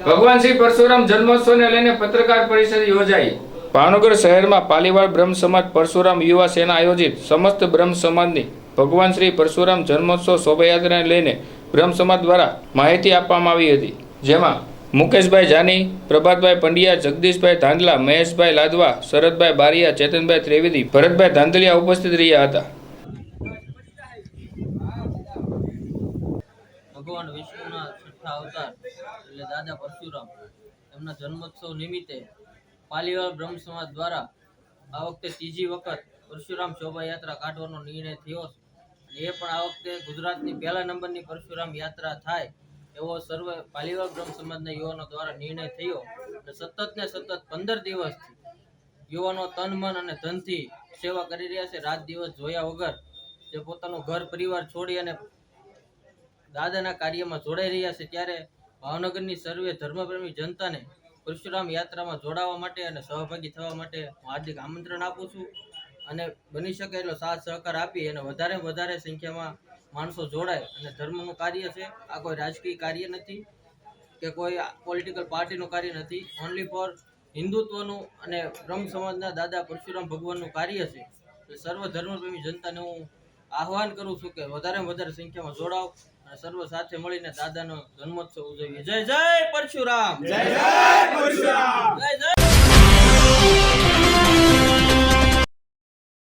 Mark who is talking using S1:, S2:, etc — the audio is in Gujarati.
S1: ભગવાન શ્રી પરશુરામ જન્મોત્સવને લઈને પત્રકાર પરિષદ યોજાઈ. ભાવનગર શહેરમાં પાલીવાડ બ્રહ્મ સમાજ પરશુરામ યુવા સેના આયોજિત સમસ્ત બ્રહ્મ સમાજની ભગવાન શ્રી પરશુરામ જન્મોત્સવ શોભાયાત્રાને લઈને બ્રહ્મ સમાજ દ્વારા માહિતી આપવામાં આવી હતી. જેમાં મુકેશભાઈ જાની, પ્રભાતભાઈ પંડ્યા, જગદીશભાઈ ધાંધલા, મહેશભાઈ લાદવા શરદભાઈ બારિયા, ચેતનભાઈ ત્રિવેદી, ભરતભાઈ ધાંધલિયા ઉપસ્થિત રહ્યા હતા.
S2: ભગવાન વિષ્ણુના છઠ્ઠા અવતાર, એટલે દાદા પરશુરામ, એમના જન્મોત્સવ નિમિત્તે પાલીવાલ બ્રહ્મ સમાજ દ્વારા આ વખતે ત્રીજી વખત પરશુરામ શોભાયાત્રા કાઢવાનો નિર્ણય થયો એ પણ આ વખતે ગુજરાતની પહેલા નંબરની પરશુરામ યાત્રા થાય એવો સર્વ પાલીવાલ બ્રહ્મ સમાજના યુવાનો દ્વારા નિર્ણય થયો. અને સતત ને સતત પંદર દિવસથી યુવાનો તન, મન અને ધનથી સેવા કરી રહ્યા છે. રાત દિવસ જોયા વગર જે પોતાનું ઘર, પરિવાર છોડી અને દાદાના કાર્યમાં જોડાઈ રહ્યા છે ત્યારે ભાવનગરની સર્વે ધર્મપ્રેમી જનતાને પરશુરામ યાત્રામાં જોડાવા માટે અને સહભાગી થવા માટે હું હાર્દિક આમંત્રણ આપું છું. અને બની શકે એટલો સાથ સહકાર આપી અને વધારે વધારે સંખ્યામાં માણસો જોડાય અને ધર્મનું કાર્ય છે. આ કોઈ રાજકીય કાર્ય નથી કે કોઈ પોલિટિકલ પાર્ટીનું કાર્ય નથી. ઓનલી ફોર હિન્દુત્વનું અને બ્રહ્મ સમાજના દાદા પરશુરામ ભગવાનનું કાર્ય છે. સર્વ ધર્મપ્રેમી જનતાને હું આહવાન કરું છું કે વધારે વધારે સંખ્યામાં જોડાવ. સર્વ સાથે મળીને દાદાનો જન્મોત્સવ ઉજવીએ. જય જય પરશુરામ. જય જય પરશુરામ.